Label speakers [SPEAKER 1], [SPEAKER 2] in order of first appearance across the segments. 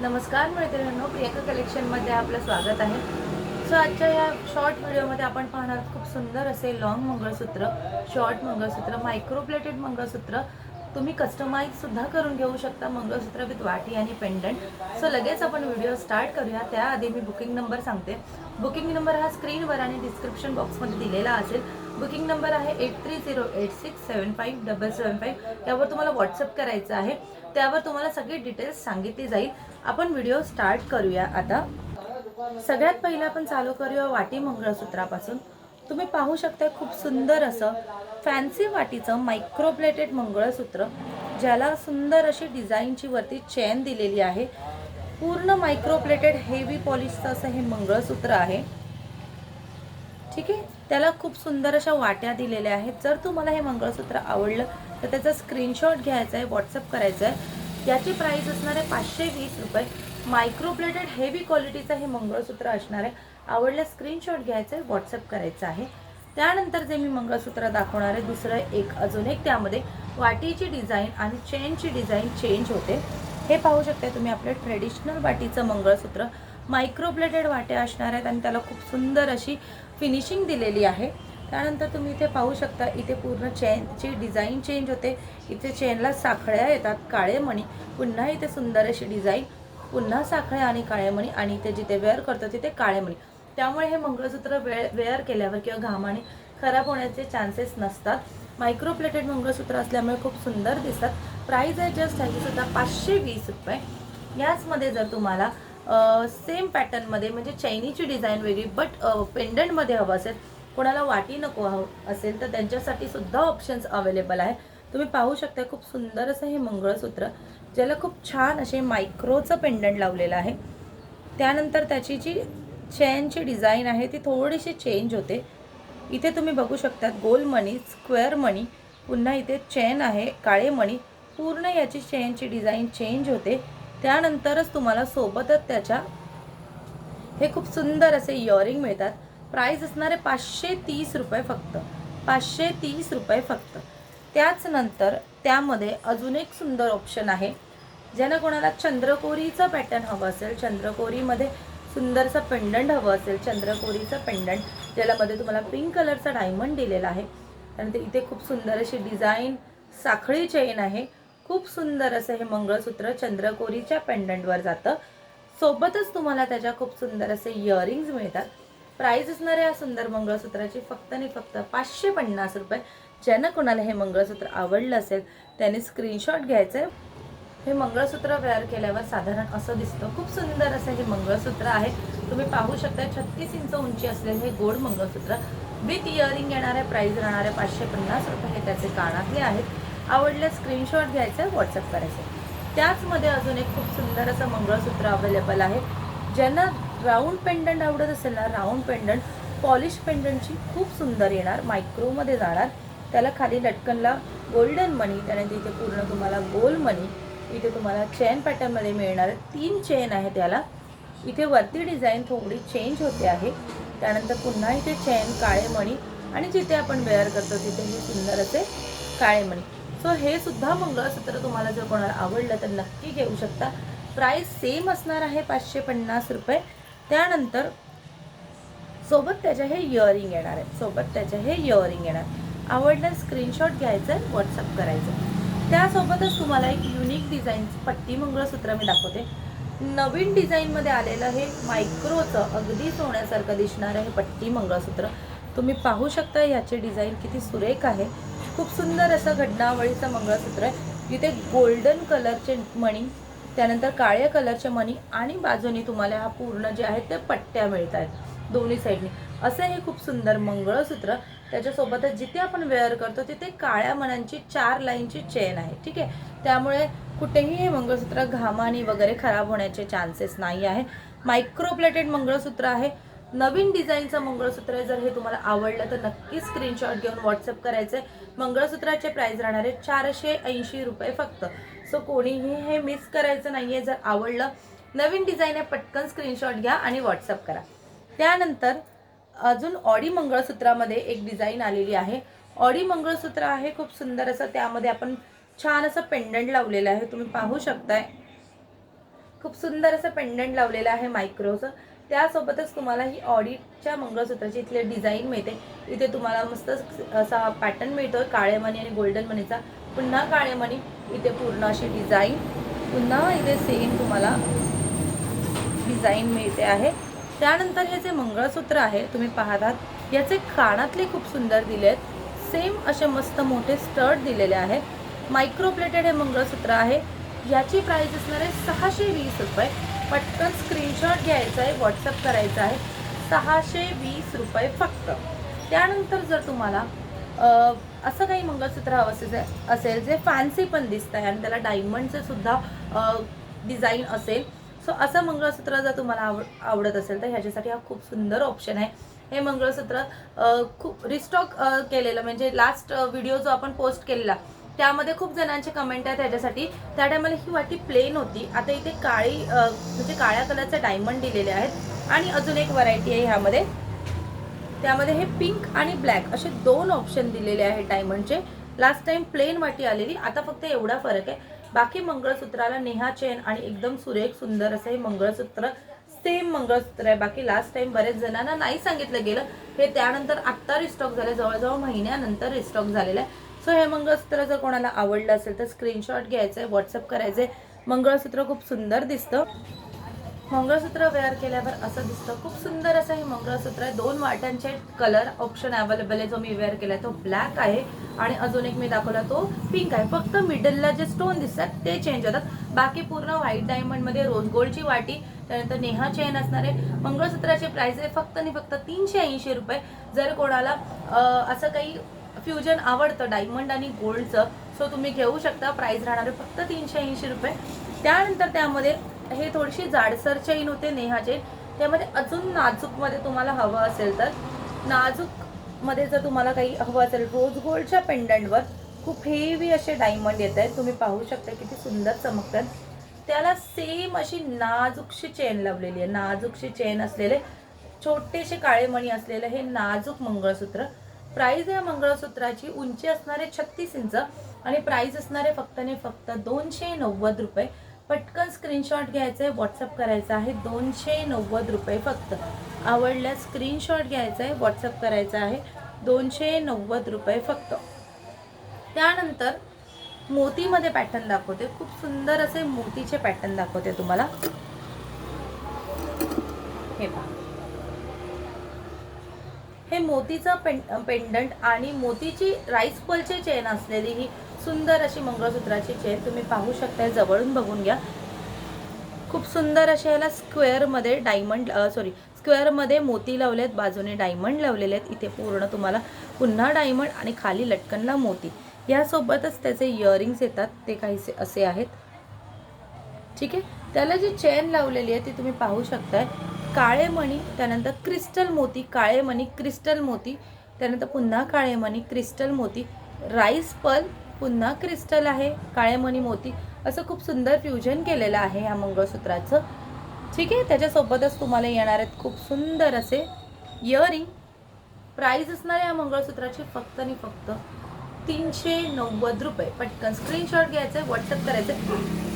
[SPEAKER 1] नमस्कार मैत्रिणींनो प्रियंका कलेक्शनमध्ये आपलं स्वागत आहे. सो आजच्या या शॉर्ट व्हिडिओमध्ये आपण पाहणार खूप सुंदर असे लॉंग मंगळसूत्र शॉर्ट मंगळसूत्र मायक्रोप्लेटेड मंगळसूत्र. तुम्ही कस्टमाइज सुद्धा करून घेऊ शकता मंगळसूत्र विथ वाटी आणि पेंडंट सो लगेच आपण व्हिडिओ स्टार्ट करूया. त्याआधी मी बुकिंग नंबर सांगते. बुकिंग नंबर हा स्क्रीनवर आणि डिस्क्रिप्शन बॉक्समध्ये दिलेला असेल. बुकिंग नंबर आहे eight three zero eight six seven five double seven five त्यावर तुम्हाला व्हॉट्सअप करायचं आहे. त्यावर तुम्हाला सगळी डिटेल्स सांगितली जाईल. आपण व्हिडिओ स्टार्ट करूया आता. सगळ्यात पहिलं आपण चालू करूया वाटी मंगळसूत्रापासून. तुम्ही पाहू शकता खूप सुंदर असं फॅन्सी वाटीचं मायक्रोप्लेटेड मंगळसूत्र ज्याला सुंदर अशी डिझाईनची वरती चेन दिलेली आहे. पूर्ण मायक्रोप्लेटेड हेवी पॉलिशचं असं हे मंगळसूत्र आहे. ठीक आहे? त्याला खूप सुंदर अशा वाट्या दिलेल्या आहेत. जर तुम्हाला हे मंगळसूत्र आवडलं तर त्याचा स्क्रीनशॉट घ्यायचा आहे व्हॉट्सअप करायचा आहे. याची प्राईस असणार आहे पाचशे वीस रुपये. मायक्रोप्लेटेड हेवी क्वालिटीचं हे मंगळसूत्र असणार आहे. आवडल्यास स्क्रीनशॉट घ्यायचं आहे व्हॉट्सअप करायचं आहे. त्यानंतर जे मी मंगळसूत्र दाखवणार आहे दुसरं एक अजून एक त्यामध्ये वाटीची डिझाईन आणि चेनची डिझाईन चेंज होते. हे पाहू शकता तुम्ही आपलं ट्रेडिशनल वाटीचं मंगळसूत्र. मायक्रोप्लेटेड वाट्या असणार आहेत आणि त्याला खूप सुंदर अशी फिनिशिंग दिलेली आहे. त्यानंतर तुम्ही इथे पाहू शकता इथे पूर्ण चेनची डिझाईन चेंज होते इथे चेनला साखळ्या येतात काळे मणी. पुन्हा इथे सुंदर अशी डिझाईन पुन्हा साखळ्या आणि काळे मणी आणि इथे जिथे वेअर करतो तिथे काळे मणी. त्यामुळे हे मंगळसूत्र वेळ वेअर केल्यावर किंवा घामाने खराब होण्याचे चान्सेस नसतात. मायक्रोप्लेटेड मंगळसूत्र असल्यामुळे खूप सुंदर दिसतात. प्राईज आहे जस्ट ह्याची सुद्धा पाचशे वीस रुपये. याचमध्ये जर तुम्हाला सेम पॅटर्नमध्ये म्हणजे चैनीची डिझाईन वेगळी बट पेंडंटमध्ये हवं असेल कोणाला वाटी नको हवं असेल तर त्यांच्यासाठी सुद्धा ऑप्शन्स अवेलेबल आहे तुम्ही पाहू शकता खूप सुंदर असं हे मंगळसूत्र ज्याला खूप छान असे मायक्रोचं पेंडंट लावलेलं आहे. त्यानंतर त्याची जी चेनची डिझाईन आहे ती थोडीशी चेंज होते. इथे तुम्ही बघू शकता गोल मणी स्क्वेअर मणी पुन्हा इथे चेन आहे काळे मणी पूर्ण याची चेनची डिझाईन चेंज होते. त्यानंतरच तुम्हाला सोबतच त्याच्या हे खूप सुंदर असे इयरिंग मिळतात. प्राईस असणारे पाचशे तीस रुपये फक्त. पाचशे तीस रुपये फक्त. त्याच नंतर त्यामध्ये अजून एक सुंदर ऑप्शन आहे. ज्यानं कोणाला चंद्रकोरीचं पॅटर्न हवं असेल चंद्रकोरीमध्ये सुंदरसं पेंडंट हवं असेल चंद्रकोरीचं पेंडंट ज्यालामध्ये तुम्हाला पिंक कलरचा डायमंड दिलेला आहे. त्यानंतर इथे खूप सुंदर अशी डिझाईन साखळी चेन आहे. खूप सुंदर असं हे मंगळसूत्र चंद्रकोरीच्या पेंडंटवर जातं. सोबतच तुम्हाला त्याच्या खूप सुंदर असे इयरिंग्ज मिळतात. प्राईज असणाऱ्या या सुंदर मंगळसूत्राची. फक्त आणि फक्त पाचशे पन्नास रुपये. ज्यांना कोणाला हे मंगळसूत्र आवडलं असेल त्याने स्क्रीनशॉट घ्यायचं आहे हे मंगळसूत्र वेअर केल्यावर साधारण असं दिसतं. खूप सुंदर असं हे मंगळसूत्र आहे. तुम्ही पाहू शकता छत्तीस इंच उंची असलेले हे गोड मंगळसूत्र. विथ इयरिंग येणारे प्राईज राहणारे पाचशे पन्नास रुपये हे त्याचे कानातले आहेत. आवडल्यास स्क्रीनशॉट घ्यायचं व्हॉट्सअप करायचं त्याचमध्ये अजून एक खूप सुंदर असं मंगळसूत्र अवेलेबल आहे. ज्यांना राऊंड पेंडंट आवडत असेल ना राऊंड पेंडंट पॉलिश पेंडंटची खूप सुंदर येणार मायक्रोमध्ये जाणार. त्याला खाली लटकनला गोल्डन मनी त्यानंतर इथे पूर्ण तुम्हाला गोल मनी इथे तुम्हाला चेन पॅटर्नमध्ये मिळणार. तीन चेन आहे त्याला. इथे वरती डिझाईन थोडी चेंज होते आहे. त्यानंतर पुन्हा इथे चेन काळे मणी आणि जिथे आपण वेअर करतो तिथे हे सुंदर असे काळे मणी सो हे सुद्धा मंगळसूत्र तुम्हाला जर कोणाला आवडलं तर नक्की घेऊ शकता. प्राईस सेम असणार आहे पाचशे पन्नास रुपये. त्यानंतर सोबत त्याच्या हे इयरिंग येणार आहे सोबत त्याच्या हे इयरिंग येणार आवडलं स्क्रीनशॉट घ्यायचं आहे व्हॉट्सअप करायचं. त्यासोबतच तुम्हाला एक युनिक डिझाईन पट्टी मंगळसूत्र मी दाखवते. नवीन डिझाईनमध्ये आलेलं हे मायक्रोचं अगदी सोन्यासारखं दिसणारं हे पट्टी मंगळसूत्र. तुम्ही पाहू शकता ह्याचे डिझाईन किती सुरेख आहे. खूप सुंदर असं घडणावळीचं मंगळसूत्र आहे. जिथे गोल्डन कलरचे मणी त्यानंतर काळ्या कलरचे मनी आणि बाजूनी तुम्हाला हा पूर्ण जे आहे ते पट्ट्या मिळत आहेत दोन्ही साईडनी. असं हे खूप सुंदर मंगळसूत्र. त्याच्यासोबतच जिथे आपण वेअर करतो तिथे काळ्या मनांची चार लाईनची चेन आहे. ठीक आहे? त्यामुळे कुठेही हे मंगळसूत्र घामानी वगैरे खराब होण्याचे चान्सेस नाही आहे. मायक्रोप्लेटेड मंगळसूत्र आहे. नवीन डिझाईनचं मंगळसूत्र आहे जर हे तुम्हाला आवडलं तर नक्की स्क्रीनशॉट घेऊन व्हॉट्सअप करायचं आहे मंगळसूत्राचे प्राईस राहणार आहे चारशे ऐंशी रुपये फक्त. सो कोणीही हे मिस करायचं नाही आहे जर आवडलं नवीन डिझाईन आहे पटकन स्क्रीनशॉट घ्या आणि व्हॉट्सअप करा. त्यानंतर अजून ऑडी मंगळसूत्रामध्ये एक डिझाईन आलेली आहे. ऑडी मंगळसूत्र आहे खूप सुंदर असं त्यामध्ये आपण छान असं पेंडंट लावलेलं आहे. तुम्ही पाहू शकताय. खूप सुंदर असं पेंडंट लावलेलं आहे मायक्रोचं त्यासोबतच तुम्हाला ही ऑडिटच्या मंगळसूत्राची इथले डिझाईन मिळते. इथे तुम्हाला मस्त असा पॅटर्न मिळतो काळे मणी आणि गोल्डन मणीचा. पुन्हा काळे मणी इथे पूर्ण अशी डिझाईन पुन्हा इथे सेम तुम्हाला डिझाईन मिळते आहे. त्यानंतर हे जे मंगळसूत्र आहे तुम्ही पाहतात याचे कानातले खूप सुंदर दिले आहेत सेम असे मस्त मोठे स्टर्ट दिलेले आहेत. मायक्रोप्लेटेड हे मंगळसूत्र आहे. याची प्राईस असणार आहे सहाशे वीस रुपये. पटकन स्क्रीनशॉट घ्यायचा आहे व्हॉट्सअप करायचा आहे. सहाशे वीस रुपये फक्त. त्यानंतर जर तुम्हाला असं काही मंगळसूत्र हवं असेल असेल जे फॅन्सी पण दिसत आहे आणि त्याला डायमंडचं सुद्धा डिझाईन असेल. सो असं मंगळसूत्र जर तुम्हाला आव आवडत असेल तर ह्याच्यासाठी हा खूप सुंदर ऑप्शन आहे. हे मंगळसूत्र खूप रिस्टॉक केलेलं म्हणजे लास्ट व्हिडिओ जो आपण पोस्ट केलेला त्यामध्ये खूप जणांचे कमेंट आहेत त्याच्यासाठी. त्या टायमाला ही वाटी प्लेन होती. आता इथे काळी म्हणजे काळ्या कलरचे डायमंड दिलेले आहेत. आणि अजून एक व्हरायटी आहे ह्यामध्ये. त्यामध्ये हे पिंक आणि ब्लॅक असे दोन ऑप्शन दिलेले आहेत डायमंडचे लास्ट टाइम प्लेन वाटी आलेली. आता फक्त एवढा फरक आहे. बाकी मंगळसूत्राला नेहा चेन आणि एकदम सुरेख सुंदर असं हे मंगळसूत्र सेम मंगळसूत्र आहे. बाकी लास्ट टाइम बरेच जणांना नाही सांगितलं गेलं. हे त्यानंतर आत्ता रिस्टॉक झाले. जवळजवळ महिन्यानंतर रिस्टॉक झालेलं आहे. सो हे मंगळसूत्र जर कोणाला आवडलं असेल तर स्क्रीनशॉट घ्यायचं आहे व्हॉट्सअप करायचं आहे मंगळसूत्र खूप सुंदर दिसतं. मंगळसूत्र वेअर केल्यावर असं दिसतं खूप सुंदर असं हे मंगळसूत्र आहे. दोन वाट्यांचे कलर ऑप्शन अवेलेबल आहे. जो मी वेअर केला तो ब्लॅक आहे. आणि अजून एक मी दाखवला तो पिंक आहे. फक्त मिडलला जे स्टोन दिसतात ते चेंज होतात. बाकी पूर्ण व्हाईट डायमंडमध्ये रोज गोल्डची वाटी त्यानंतर नेहा चेन असणार आहे. मंगळसूत्राची प्राइस आहे फक्त आणि फक्त तीनशे ऐंशी रुपये. जर कोणाला असं काही फ्युजन आवडतं. डायमंड आणि गोल्डचं सो तुम्ही घेऊ शकता. प्राइस राहणार आहे फक्त तीनशे ऐंशी रुपये. त्यानंतर त्यामध्ये हे थोडीशी जाडसर चेन होते नेहा चेन त्यामध्ये अजून नाजूकमध्ये तुम्हाला हवं असेल तर. नाजूकमध्ये जर तुम्हाला काही हवं असेल रोज गोल्डच्या पेंडंटवर खूप हेवी असे डायमंड येत आहेत. तुम्ही पाहू शकता किती सुंदर चमकतात. त्याला सेम अशी नाजूकशी चेन लावलेली आहे. नाजूकशी चेन असलेले छोटेसे काळे मणी हे नाजूक मंगळसूत्र. प्राईज या मंगळसूत्राची उंची असणारे छत्तीस इंच आणि प्राईज असणारे फक्त आणि फक्त दोनशे नव्वद रुपये. पटकन स्क्रीनशॉट घ्यायचं आहे व्हॉट्सअप करायचं आहे दोनशे नव्वद रुपये फक्त. आवडल्यास स्क्रीनशॉट घ्यायचा आहे व्हॉट्सअप करायचा आहे दोनशे नव्वद रुपये फक्त. त्यानंतर मोतीमध्ये पॅटर्न दाखवते. खूप सुंदर असे मोतीचे पॅटर्न दाखवते तुम्हाला. हे पहा. हे मोतीचं पें पेंडंट आणि मोतीची राईस पलची चेन असलेली ही सुंदर अशी मंगळसूत्राची चेन तुम्ही पाहू शकता जवळून बघून घ्या. खूप सुंदर अशा याला स्क्वेअरमध्ये डायमंड सॉरी स्क्वेअरमध्ये मोती लावले आहेत बाजूने डायमंड लावलेले आहेत. इथे पूर्ण तुम्हाला पुन्हा डायमंड आणि खाली लटकनला मोती. यासोबतच त्याचे इयरिंग्स येतात ते काहीसे असे आहेत. ठीक आहे? त्याला जी चेन लावलेली आहे ती तुम्ही पाहू शकताय. काळे मणी त्यानंतर क्रिस्टल मोती काळे मणी क्रिस्टल मोती त्यानंतर पुन्हा काळे मणी क्रिस्टल मोती. राईस पल पुन्हा क्रिस्टल आहे काळे मणी मोती. असं खूप सुंदर फ्युजन केलेलं आहे ह्या मंगळसूत्राचं. ठीक आहे त्याच्यासोबतच तुम्हाला येणार आहेत खूप सुंदर असे इयरिंग प्राईज असणार आहे या मंगळसूत्राची फक्त आणि फक्त तीनशे नव्वद रुपये. पटकन स्क्रीनशॉट घ्यायचं आहे व्हॉट्सअप करायचं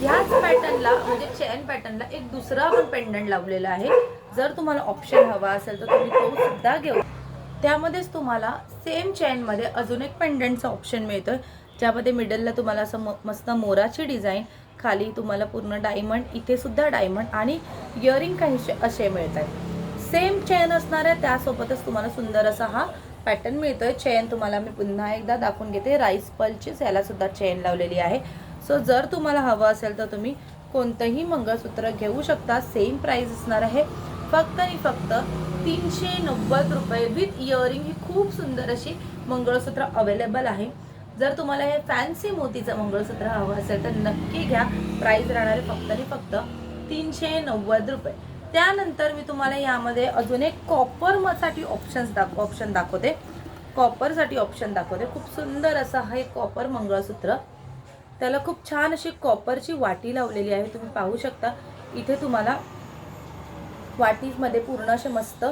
[SPEAKER 1] ह्याच पॅटर्नला म्हणजे चेन पॅटर्नला एक दुसरा पण पेंडंट लावलेला आहे. जर तुम्हाला ऑप्शन हवा असेल तर तुम्ही तो सुद्धा घेऊ. त्यामध्येच तुम्हाला सेम चेनमध्ये अजून एक पेंडंटचं ऑप्शन मिळतं ज्यामध्ये मिडलला तुम्हाला असं म- मस्त मोराची डिझाईन खाली तुम्हाला पूर्ण डायमंड इथे सुद्धा डायमंड आणि इयरिंग काही असे मिळत आहेत सेम चेन असणार आहे त्यासोबतच तुम्हाला सुंदर असा हा पॅटर्न मिळतोय. चेन तुम्हाला मी पुन्हा एकदा दाखवून घेते. राईस पलचीच याला सुद्धा चेन लावलेली आहे. सो जर तुम्हाला हवं असेल तर तुम्ही कोणतंही मंगळसूत्र घेऊ शकता. सेम प्राईस असणार आहे. फक्त आणि फक्त तीनशे नव्वद रुपये विथ इयरिंग ही खूप सुंदर अशी मंगळसूत्र अवेलेबल आहे. जर तुम्हाला हे फॅन्सी मोतीचं मंगळसूत्र हवं असेल तर नक्की घ्या. प्राईस राहणार आहे फक्त आणि फक्त तीनशे नव्वद रुपये. त्यानंतर मी तुम्हाला यामध्ये अजून एक कॉपरसाठी ऑप्शन्स दाख ऑप्शन दाखवते. कॉपरसाठी ऑप्शन दाखवते. खूप सुंदर असं हे कॉपर मंगळसूत्र. त्याला खूप छान अशी कॉपरची वाटी लावलेली आहे. तुम्ही पाहू शकता. इथे तुम्हाला वाटीमध्ये पूर्ण असे मस्त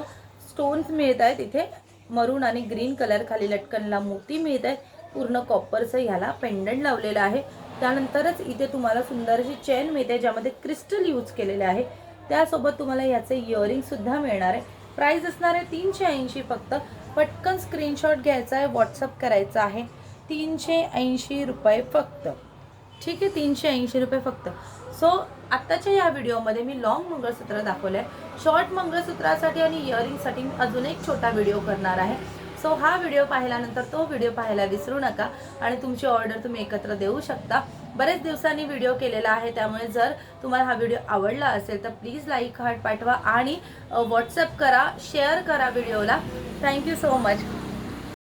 [SPEAKER 1] स्टोन्स मिळत आहेत. इथे मरून आणि ग्रीन कलर खाली लटकनला मोती मिळत आहेत. पूर्ण कॉपरचं ह्याला पेंडंट लावलेलं आहे. त्यानंतरच इथे तुम्हाला सुंदर अशी चेन मिळते ज्यामध्ये क्रिस्टल यूज केलेले आहे. त्यासोबत तुम्हाला याचे इयरिंगसुद्धा मिळणार आहे. प्राईज असणार आहे तीनशे ऐंशी फक्त. पटकन स्क्रीनशॉट घ्यायचा आहे व्हॉट्सअप करायचा आहे. तीनशे ऐंशी रुपये फक्त. ठीक आहे तीनशे ऐंशी रुपये फक्त. सो आत्ताच्या या व्हिडिओमध्ये मी लॉंग मंगळसूत्र दाखवलं आहे शॉर्ट मंगळसूत्रासाठी आणि इयरिंगसाठी मी अजून एक छोटा व्हिडिओ करणार आहे. सो हा व्हिडिओ पाहिल्यानंतर तो व्हिडिओ पाहायला विसरू नका आणि तुमची ऑर्डर तुम्ही एकत्र देऊ शकता. बरेच दिवसांनी व्हिडिओ केलेला आहे त्यामुळे जर तुम्हाला हा व्हिडिओ आवडला असेल तर प्लीज लाईक हार्ट पाठवा आणि व्हॉट्सअप करा शेअर करा व्हिडिओला थँक्यू सो मच